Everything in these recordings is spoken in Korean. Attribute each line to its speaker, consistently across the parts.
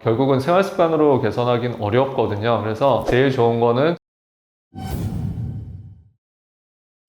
Speaker 1: 결국은 생활 습관으로 개선하긴 어렵거든요. 그래서 제일 좋은 거는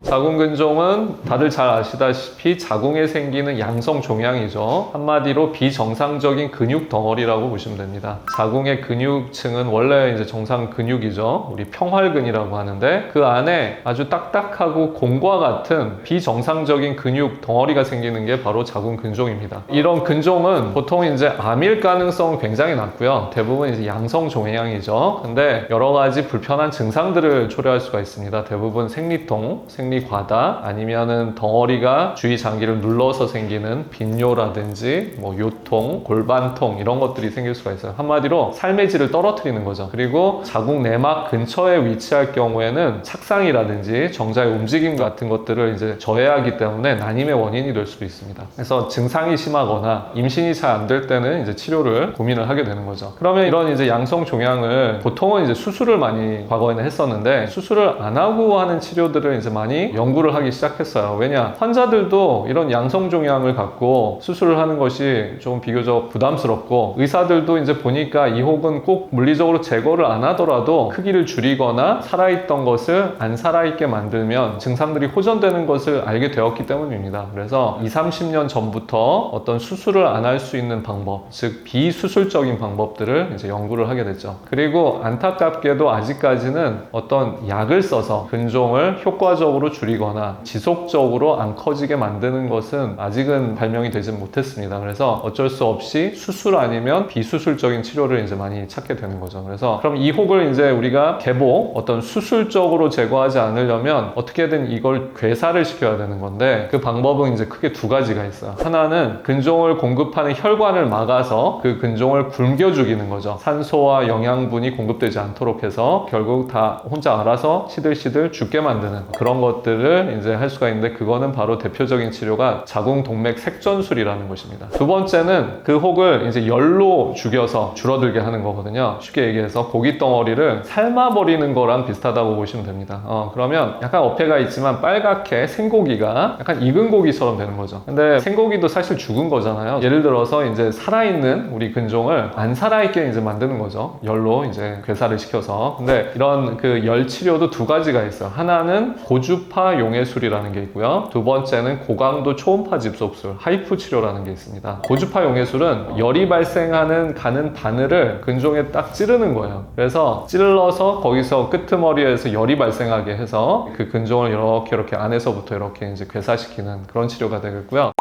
Speaker 1: 자궁근종은 다들 잘 아시다시피 자궁에 생기는 양성 종양이죠. 한마디로 비정상적인 근육 덩어리라고 보시면 됩니다. 자궁의 근육층은 원래 이제 정상 근육이죠. 우리 평활근이라고 하는데 그 안에 아주 딱딱하고 공과 같은 비정상적인 근육 덩어리가 생기는 게 바로 자궁 근종입니다. 이런 근종은 보통 이제 암일 가능성은 굉장히 낮고요. 대부분 이제 양성 종양이죠. 근데 여러 가지 불편한 증상들을 초래할 수가 있습니다. 대부분 생리통, 생리 과다 아니면은 덩어리가 주위 장기를 눌러서 생기는 빈뇨라든지 뭐 요통, 골반통 이런 것들이 생길 수가 있어요. 한마디로 삶의 질을 떨어뜨리는 거죠. 그리고 자궁 내막 근처에 위치할 경우에는 착상이라든지 정자의 움직임 같은 것들을 이제 저해하기 때문에 난임의 원인이 될 수도 있습니다. 그래서 증상이 심하거나 임신이 잘 안 될 때는 이제 치료를 고민을 하게 되는 거죠. 그러면 이런 이제 양성 종양을 보통은 이제 수술을 많이 과거에는 했었는데 수술을 안 하고 하는 치료들을 이제 많이 연구를 하기 시작했어요. 왜냐 환자들도 이런 양성 종양을 갖고 수술을 하는 것이 좀 비교적 부담스럽고 의사들도 이제 보니까 이 혹은 꼭 물리적으로 제거를 안 하더라도 크기를 줄이거나 살아있던 것을 안 살아있게 만들면 증상들이 호전되는 것을 알게 되었기 때문입니다. 그래서 20, 30년 전부터 어떤 수술을 안 할 수 있는 방법, 즉 비수술적인 방법들을 이제 연구를 하게 됐죠. 그리고 안타깝게도 아직까지는 어떤 약을 써서 근종을 효과적으로 줄이거나 지속적으로 안 커지게 만드는 것은 아직은 발명이 되지 못했습니다. 그래서 어쩔 수 없이 수술 아니면 비수술적인 치료를 이제 많이 찾게 되는 거죠. 그래서 그럼 이 혹을 이제 우리가 개복 어떤 수술적으로 제거하지 않으려면 어떻게든 이걸 괴사를 시켜야 되는 건데 그 방법은 이제 크게 두 가지가 있어요. 하나는 근종을 공급하는 혈관을 막아서 그 근종을 굶겨 죽이는 거죠. 산소와 영양분이 공급되지 않도록 해서 결국 다 혼자 알아서 시들시들 죽게 만드는 그런 것들 을 이제 할 수가 있는데 그거는 바로 대표적인 치료가 자궁동맥 색전술이라는 것입니다. 두 번째는 그 혹을 이제 열로 죽여서 줄어들게 하는 거거든요. 쉽게 얘기해서 고기 덩어리를 삶아버리는 거랑 비슷하다고 보시면 됩니다. 어, 그러면 약간 어폐가 있지만 빨갛게 생고기가 약간 익은 고기처럼 되는 거죠. 근데 생고기도 사실 죽은 거잖아요. 예를 들어서 이제 살아있는 우리 근종을 안 살아있게 이제 만드는 거죠. 열로 이제 괴사를 시켜서. 근데 이런 그 열 치료도 두 가지가 있어요. 하나는 고주 파 용해술이라는 게 있고요. 두 번째는 고강도 초음파 집속술, 하이프 치료라는 게 있습니다. 고주파 용해술은 열이 발생하는 가는 바늘을 근종에 딱 찌르는 거예요. 그래서 찔러서 거기서 끄트머리에서 열이 발생하게 해서 그 근종을 이렇게 이렇게 안에서부터 이렇게 이제 괴사시키는 그런 치료가 되겠고요.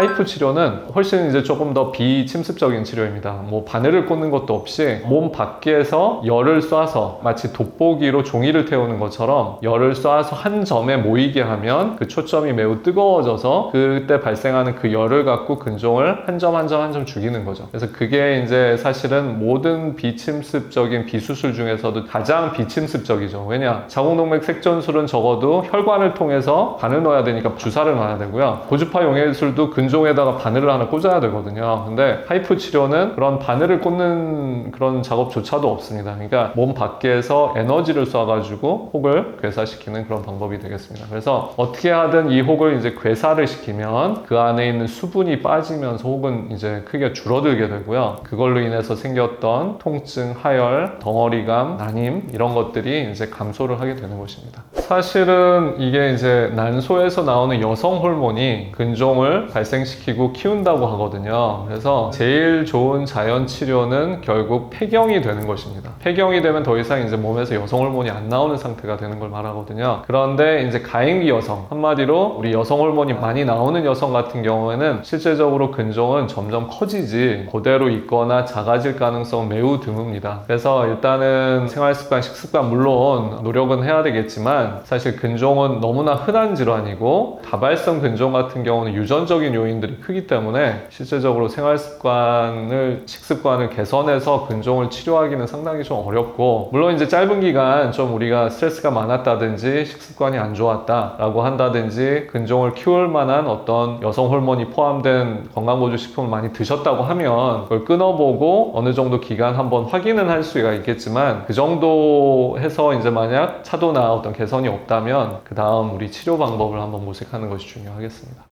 Speaker 1: 하이프 치료는 훨씬 이제 조금 더 비침습적인 치료입니다. 뭐 바늘을 꽂는 것도 없이 몸 밖에서 열을 쏴서 마치 돋보기로 종이를 태우는 것처럼 열을 쏴서 한 점에 모이게 하면 그 초점이 매우 뜨거워져서 그때 발생하는 그 열을 갖고 근종을 한 점 한 점 한 점 죽이는 거죠. 그래서 그게 이제 사실은 모든 비침습적인 비수술 중에서도 가장 비침습적이죠. 왜냐 자궁동맥 색전술은 적어도 혈관을 통해서 바늘 넣어야 되니까 주사를 놔야 되고요. 고주파 용해술도 근 종에다가 바늘을 하나 꽂아야 되거든요. 근데 하이프 치료는 그런 바늘을 꽂는 그런 작업조차도 없습니다. 그러니까 몸 밖에서 에너지를 쏴가지고 혹을 괴사시키는 그런 방법이 되겠습니다. 그래서 어떻게 하든 이 혹을 이제 괴사를 시키면 그 안에 있는 수분이 빠지면서 혹은 이제 크게 줄어들게 되고요. 그걸로 인해서 생겼던 통증, 하열, 덩어리감, 난임 이런 것들이 이제 감소를 하게 되는 것입니다. 사실은 이게 이제 난소에서 나오는 여성 호르몬이 근종을 발생시키고 키운다고 하거든요. 그래서 제일 좋은 자연 치료는 결국 폐경이 되는 것입니다. 폐경이 되면 더 이상 이제 몸에서 여성 호르몬이 안 나오는 상태가 되는 걸 말하거든요. 그런데 이제 가임기 여성, 한마디로 우리 여성 호르몬이 많이 나오는 여성 같은 경우에는 실제적으로 근종은 점점 커지지 그대로 있거나 작아질 가능성은 매우 드뭅니다. 그래서 일단은 생활 습관, 식습관 물론 노력은 해야 되겠지만 사실 근종은 너무나 흔한 질환이고 다발성 근종 같은 경우는 유전적인 요인들이 크기 때문에 실제적으로 생활 습관을 식습관을 개선해서 근종을 치료하기는 상당히 좀 어렵고 물론 이제 짧은 기간 좀 우리가 스트레스가 많았다든지 식습관이 안 좋았다라고 한다든지 근종을 키울 만한 어떤 여성 호르몬이 포함된 건강보조 식품을 많이 드셨다고 하면 그걸 끊어보고 어느 정도 기간 한번 확인은 할 수가 있겠지만 그 정도 해서 이제 만약 차도나 어떤 개선이 없다면 그 다음 우리 치료 방법을 한번 모색하는 것이 중요하겠습니다.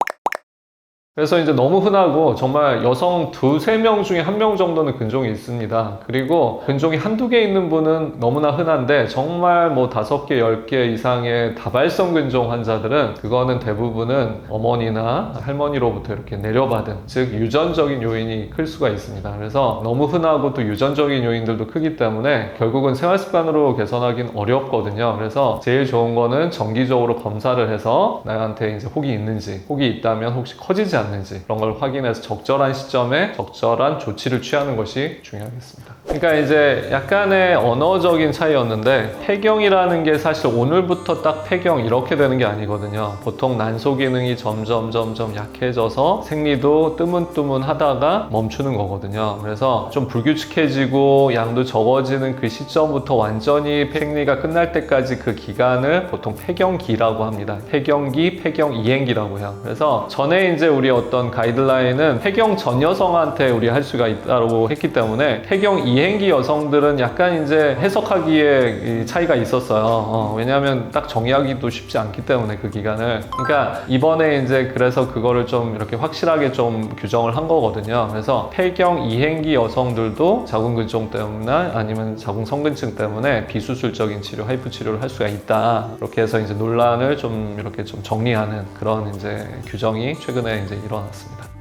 Speaker 1: 그래서 이제 너무 흔하고 정말 여성 두세 명 중에 한 명 정도는 근종이 있습니다. 그리고 근종이 한두 개 있는 분은 너무나 흔한데 정말 뭐 다섯 개, 열 개 이상의 다발성 근종 환자들은 그거는 대부분은 어머니나 할머니로부터 이렇게 내려받은 즉 유전적인 요인이 클 수가 있습니다. 그래서 너무 흔하고 또 유전적인 요인들도 크기 때문에 결국은 생활 습관으로 개선하기는 어렵거든요. 그래서 제일 좋은 거는 정기적으로 검사를 해서 나한테 이제 혹이 있는지, 혹이 있다면 혹시 커지지 않는 지 그런 걸 확인해서 적절한 시점에 적절한 조치를 취하는 것이 중요하겠습니다. 그러니까 이제 약간의 언어적인 차이였는데 폐경이라는 게 사실 오늘부터 딱 폐경 이렇게 되는 게 아니거든요. 보통 난소 기능이 점점 점점 약해져서 생리도 뜨문뜨문 하다가 멈추는 거거든요. 그래서 좀 불규칙해지고 양도 적어지는 그 시점부터 완전히 생리가 끝날 때까지 그 기간을 보통 폐경기라고 합니다. 폐경기, 폐경 이행기라고 해요. 그래서 전에 이제 우리 어떤 가이드라인은 폐경 전 여성한테 우리 할 수가 있다고 했기 때문에 폐경 이행기 여성들은 약간 이제 해석하기에 이 차이가 있었어요. 어, 왜냐하면 딱 정의하기도 쉽지 않기 때문에 그 기간을. 그러니까 이번에 이제 그래서 그거를 좀 이렇게 확실하게 좀 규정을 한 거거든요. 그래서 폐경 이행기 여성들도 자궁근종 때문에 아니면 자궁성근증 때문에 비수술적인 치료, 하이프 치료를 할 수가 있다. 이렇게 해서 이제 논란을 좀 이렇게 좀 정리하는 그런 이제 규정이 최근에 이제 일어났습니다.